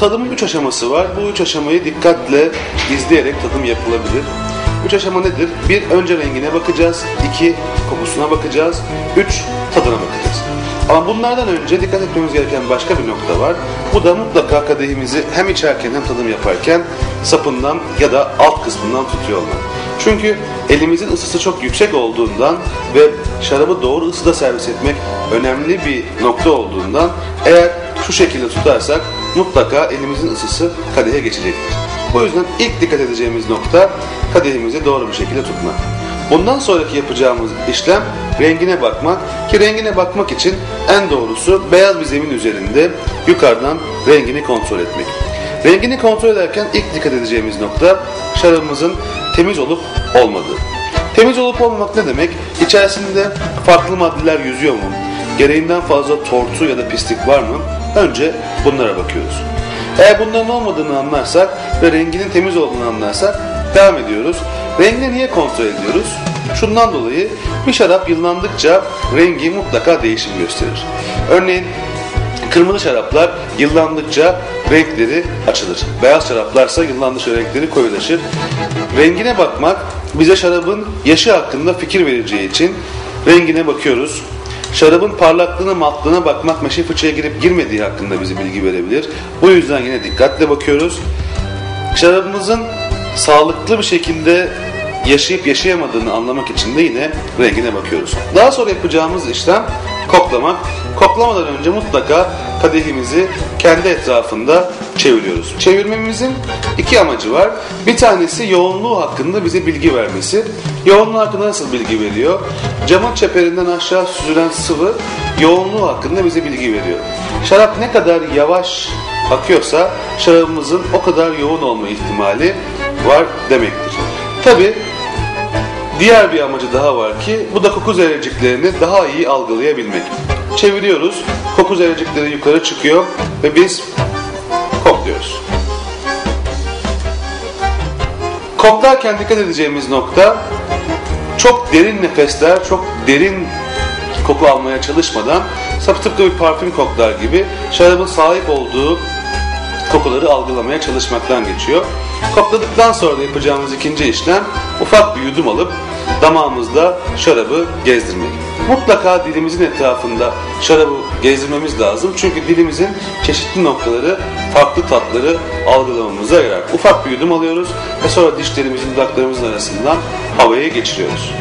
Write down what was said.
Tadımın üç aşaması var. Bu üç aşamayı dikkatle izleyerek tadım yapılabilir. Üç aşama nedir? Bir, önce rengine bakacağız. iki kokusuna bakacağız. Üç, tadına bakacağız. Ama bunlardan önce dikkat etmemiz gereken başka bir nokta var. Bu da mutlaka kadehimizi hem içerken hem tadım yaparken sapından ya da alt kısmından tutuyor olmak. Çünkü elimizin ısısı çok yüksek olduğundan ve şarabı doğru ısıda servis etmek önemli bir nokta olduğundan eğer şu şekilde tutarsak mutlaka elimizin ısısı kadehe geçecektir. Bu yüzden ilk dikkat edeceğimiz nokta kadehimizi doğru bir şekilde tutmak. Bundan sonraki yapacağımız işlem rengine bakmak ki rengine bakmak için en doğrusu beyaz bir zemin üzerinde yukarıdan rengini kontrol etmek. Rengini kontrol ederken ilk dikkat edeceğimiz nokta şarabımızın temiz olup olmadığı. Temiz olup olmamak ne demek? İçerisinde farklı maddeler yüzüyor mu? Gereğinden fazla tortu ya da pislik var mı? Önce bunlara bakıyoruz. Eğer bunların olmadığını anlarsak ve renginin temiz olduğunu anlarsak devam ediyoruz. Rengini niye kontrol ediyoruz? Şundan dolayı bir şarap yıllandıkça rengi mutlaka değişim gösterir. Örneğin kırmızı şaraplar yıllandıkça renkleri açılır. Beyaz şaraplarsa yıllandıkça renkleri koyulaşır. Rengine bakmak bize şarabın yaşı hakkında fikir vereceği için rengine bakıyoruz. Şarabın parlaklığına, matlığına bakmak meşe fıçıya girip girmediği hakkında bize bilgi verebilir. Bu yüzden yine dikkatle bakıyoruz. Şarabımızın sağlıklı bir şekilde yaşayıp yaşayamadığını anlamak için de yine rengine bakıyoruz. Daha sonra yapacağımız işlem koklamak. Koklamadan önce mutlaka kadehimizi kendi etrafında çeviriyoruz. Çevirmemizin iki amacı var. Bir tanesi yoğunluğu hakkında bize bilgi vermesi. Yoğunluğu hakkında nasıl bilgi veriyor? Camın çeperinden aşağı süzülen sıvı yoğunluğu hakkında bize bilgi veriyor. Şarap ne kadar yavaş akıyorsa şarabımızın o kadar yoğun olma ihtimali var demektir. Tabi diğer bir amacı daha var ki bu da koku zerreciklerini daha iyi algılayabilmek. Çeviriyoruz, koku zerrecikleri yukarı çıkıyor ve biz kokluyoruz. Koklarken dikkat edeceğimiz nokta çok derin nefesler, çok derin koku almaya çalışmadan tıpkı bir parfüm koklar gibi şarabın sahip olduğu kokuları algılamaya çalışmaktan geçiyor. Kokladıktan sonra da yapacağımız ikinci işlem ufak bir yudum alıp damağımızda şarabı gezdirmek. Mutlaka dilimizin etrafında şarabı gezdirmemiz lazım. Çünkü dilimizin çeşitli noktaları farklı tatları algılamamıza yarar. Ufak bir yudum alıyoruz ve sonra dişlerimizin dudaklarımızın arasından havaya geçiriyoruz.